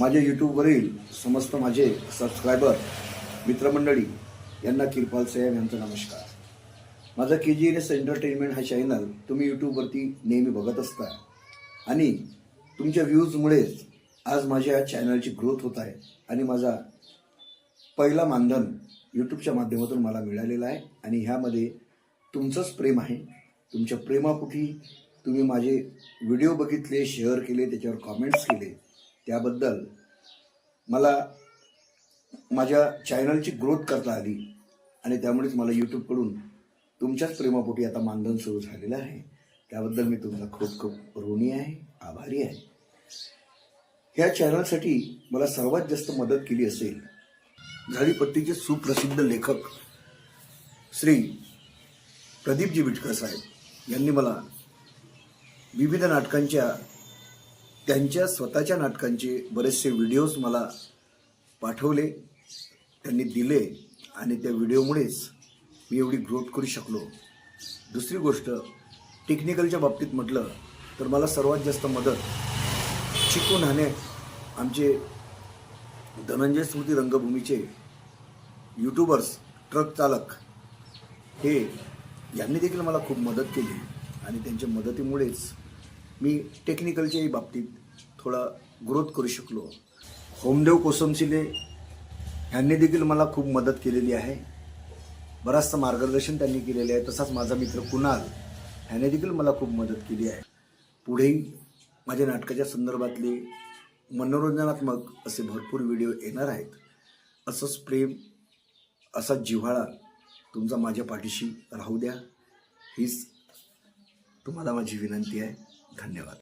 माझ्या यूट्यूबवरील समस्त माझे सबस्क्रायबर मित्रमंडळी यांना किरपाल साहेब यांचा नमस्कार. माझा K G N S entertainment हा चॅनल तुम्ही यूट्यूबवरती नेहमी बघत असता. आणि तुमच्या व्ह्यूजमुळेच आज माझ्या या चॅनलची ग्रोथ होत आहे आणि माझा पहिला मानधन यूट्यूबच्या माध्यमातून मला मिळालेला आहे. आणि ह्यामध्ये तुमचंच प्रेम आहे. तुमच्या प्रेमापुठी तुम्ही माझे व्हिडिओ बघितले शेअर केले त्याच्यावर कॉमेंट्स केले. त्याबद्दल मला माझ्या चॅनलची ग्रोथ करता आली आणि त्यामुळेच मला यूट्यूबकडून तुमच्याच प्रेमापोटी आता मानधन सुरू झालेलं आहे. त्याबद्दल मी तुमचा खूप खूप ऋणी आहे आभारी आहे. ह्या चॅनलसाठी मला सर्वात जास्त मदत केली असेल झाडीपट्टीचे सुप्रसिद्ध लेखक श्री प्रदीपजी विटकर साहेब यांनी मला विविध नाटकांच्या त्यांच्या स्वतःच्या नाटकांचे बरेचसे व्हिडिओज मला पाठवले त्यांनी दिले आणि त्या व्हिडिओमुळेच मी एवढी ग्रोथ करू शकलो. दुसरी गोष्ट टेक्निकलच्या बाबतीत म्हटलं तर मला सर्वात जास्त मदत चिकू नाणे आमचे धनंजय स्मृती रंगभूमीचे यूट्यूबर्स ट्रक चालक हे यांनी देखील मला खूप मदत केली आणि त्यांच्या मदतीमुळेच मी टेक्निकलच्याही बाबतीत थोडा ग्रोथ करू शकलो. होमदेव कोसमशिले ह्यांनी देखील मला खूप मदत केलेली आहे. बराचसं मार्गदर्शन त्यांनी केलेले आहे. तसाच माझा मित्र कुणाल ह्याने देखील मला खूप मदत केली आहे. पुढेही माझ्या नाटकाच्या संदर्भातले मनोरंजनात्मक असे भरपूर व्हिडिओ येणार आहेत. असंच प्रेम असा जिव्हाळा तुमचा माझ्या पाठीशी राहू द्या. हीच तुम्हाला माझी विनंती आहे. ధన్యవాదాలు